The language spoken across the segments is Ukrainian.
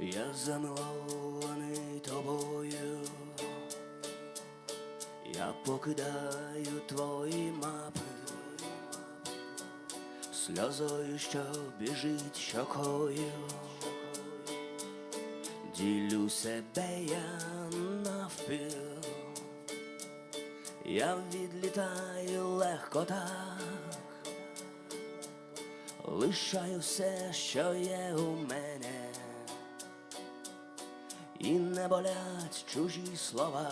Я замилований тобою, я покидаю твої мапи, сльозою, що біжить щокою, ділю себе я навпіл, я відлітаю легко так. Лишаю все, що є у мене, і не болять чужі слова.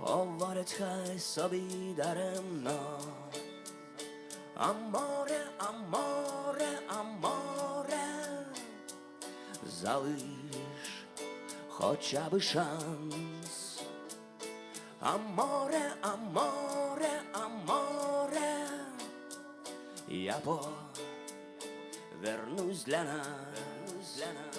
Говорять, хай собі даремно. Аморе, аморе, аморе, залиш хоча би шанс. Аморе, аморе, аморе, я повернусь для нас, для нас.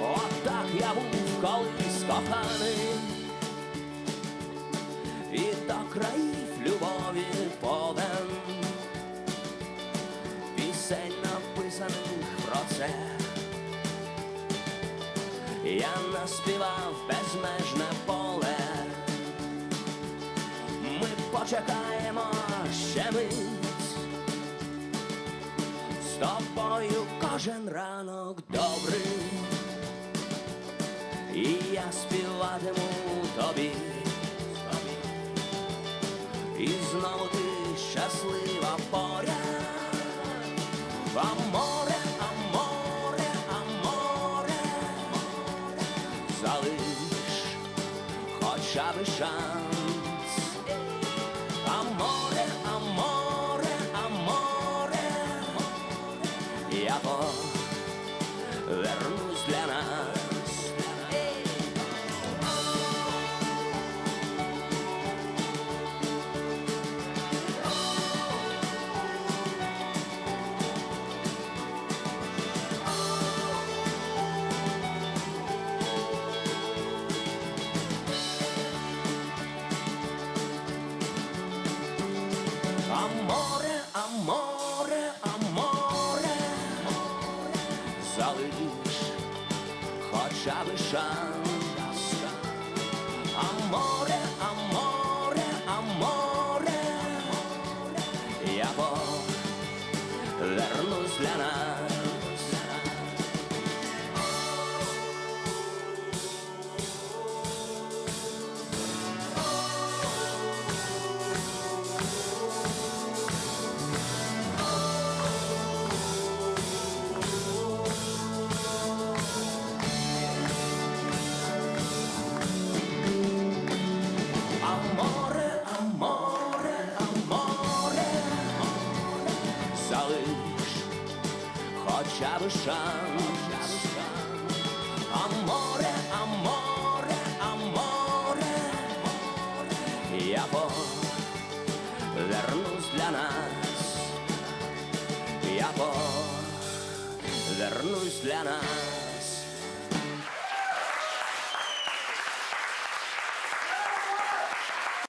От я був колись коханий, і до країв Я наспівав безмежне поле. Ми почекаємо ще мить. З тобою кожен ранок добрий. І я співатиму тобі, і знову ти щаслива би шанс. Аморе, аморе, аморе, я повернусь Аморе, аморе, аморе, залиш хоча би шанс. Аморе, аморе, би шанс. Аморе, аморе, аморе, я повернусь для нас. Я повернусь для нас.